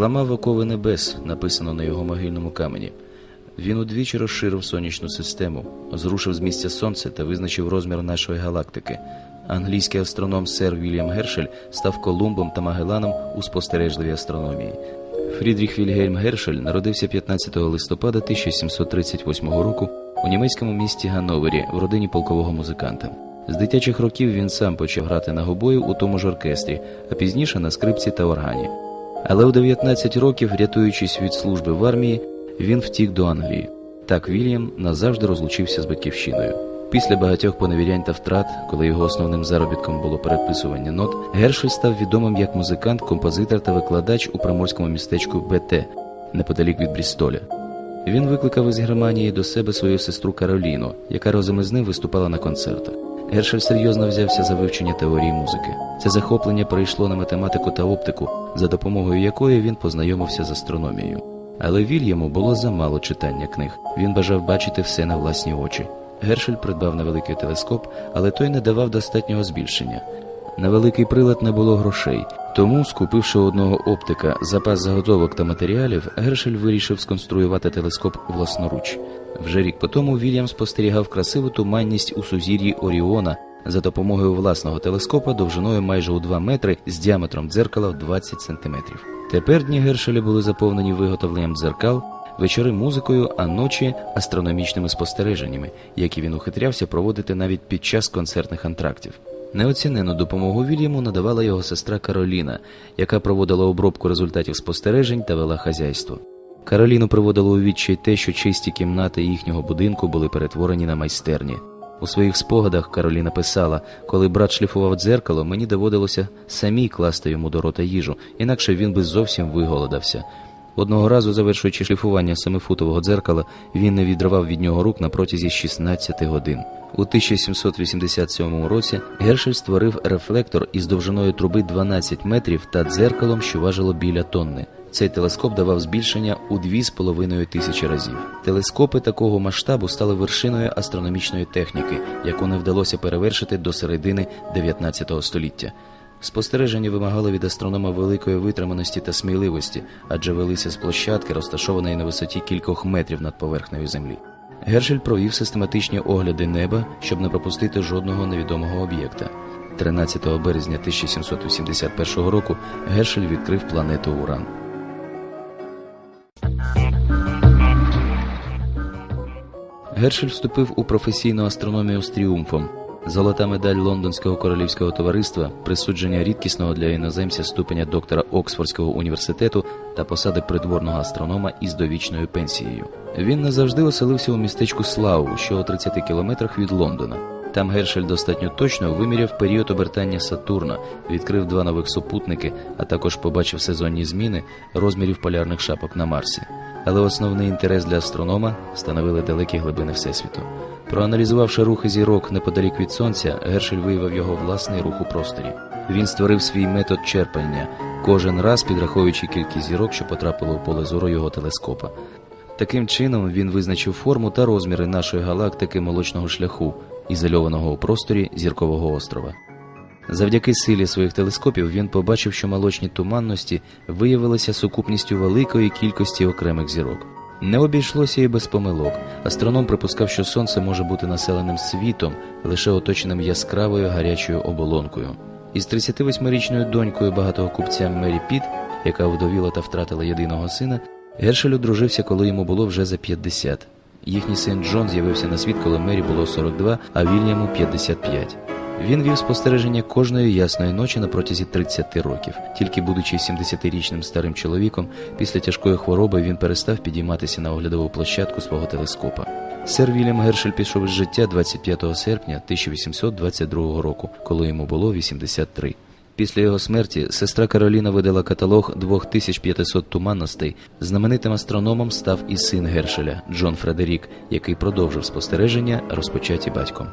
Зламав окови небес, написано на його могильному камені. Він удвічі розширив сонячну систему, зрушив з місця сонце та визначив розмір нашої галактики. Англійський астроном сер Вільям Гершель став Колумбом та Магеланом у спостережливій астрономії. Фрідріх Вільгельм Гершель народився 15 листопада 1738 року у німецькому місті Ганновері в родині полкового музиканта. З дитячих років він сам почав грати на гобої у тому ж оркестрі, а пізніше на скрипці та органі. Але у 19 років, рятуючись від служби в армії, він втік до Англії. Так Вільям назавжди розлучився з батьківщиною. Після багатьох поневірянь та втрат, коли його основним заробітком було переписування нот, Гершель став відомим як музикант, композитор та викладач у приморському містечку БТ неподалік від Брістоля. Він викликав із Германії до себе свою сестру Кароліну, яка разом із ним виступала на концертах. Гершель серйозно взявся за вивчення теорії музики. Це захоплення перейшло на математику та оптику, за допомогою якої він познайомився з астрономією. Але Вільяму було замало читання книг. Він бажав бачити все на власні очі. Гершель придбав невеликий телескоп, але той не давав достатнього збільшення. На великий прилад не було грошей, тому, скупивши одного оптика запас заготовок та матеріалів, Гершель вирішив сконструювати телескоп власноруч. Вже рік по тому Вільям спостерігав красиву туманність у сузір'ї Оріона за допомогою власного телескопа довжиною майже у 2 метри з діаметром дзеркала в 20 сантиметрів. Тепер дні Гершеля були заповнені виготовленням дзеркал, вечори музикою, а ночі астрономічними спостереженнями, які він ухитрявся проводити навіть під час концертних антрактів. Неоцінену допомогу Вільяму надавала його сестра Кароліна, яка проводила обробку результатів спостережень та вела хазяйство. Кароліну приводило у відчай те, що чисті кімнати їхнього будинку були перетворені на майстерні. У своїх спогадах Кароліна писала, коли брат шліфував дзеркало, мені доводилося самій класти йому до рота їжу, інакше він би зовсім виголодався. Одного разу, завершуючи шліфування семифутового дзеркала, він не відривав від нього рук на протязі 16 годин. У 1787 році Гершель створив рефлектор із довжиною труби 12 метрів та дзеркалом, що важило біля тонни. Цей телескоп давав збільшення у 2,5 тисячі разів. Телескопи такого масштабу стали вершиною астрономічної техніки, яку не вдалося перевершити до середини 19 століття. Спостереження вимагали від астронома великої витриманості та сміливості, адже велися з площадки, розташованої на висоті кількох метрів над поверхнею землі. Гершель провів систематичні огляди неба, щоб не пропустити жодного невідомого об'єкта. 13 березня 1781 року Гершель відкрив планету Уран. Гершель вступив у професійну астрономію з тріумфом. Золота медаль Лондонського королівського товариства, присудження рідкісного для іноземця ступеня доктора Оксфордського університету та посади придворного астронома із довічною пенсією. Він назавжди оселився у містечку Славу, що у 30 кілометрах від Лондона. Там Гершель достатньо точно виміряв період обертання Сатурна, відкрив два нових супутники, а також побачив сезонні зміни розмірів полярних шапок на Марсі. Але основний інтерес для астронома становили далекі глибини Всесвіту. Проаналізувавши рухи зірок неподалік від сонця, Гершель виявив його власний рух у просторі. Він створив свій метод черпання, кожен раз підраховуючи кількість зірок, що потрапило у поле зору його телескопа. Таким чином він визначив форму та розміри нашої галактики молочного шляху, ізольованого у просторі зіркового острова. Завдяки силі своїх телескопів він побачив, що молочні туманності виявилися сукупністю великої кількості окремих зірок. Не обійшлося і без помилок. Астроном припускав, що сонце може бути населеним світом, лише оточеним яскравою гарячою оболонкою. Із 38-річною донькою багатого купця Мері Піт, яка вдовіла та втратила єдиного сина, Гершель одружився, коли йому було вже за 50. Їхній син Джон з'явився на світ, коли Мері було 42, а Вільяму 55. Він вів спостереження кожної ясної ночі на протязі 30 років. Тільки будучи 70-річним старим чоловіком, після тяжкої хвороби він перестав підійматися на оглядову площадку свого телескопа. Сер Вільям Гершель пішов із життя 25 серпня 1822 року, коли йому було 83. Після його смерті сестра Кароліна видала каталог 2500 туманностей. Знаменитим астрономом став і син Гершеля Джон Фредерік, який продовжив спостереження, розпочаті батьком.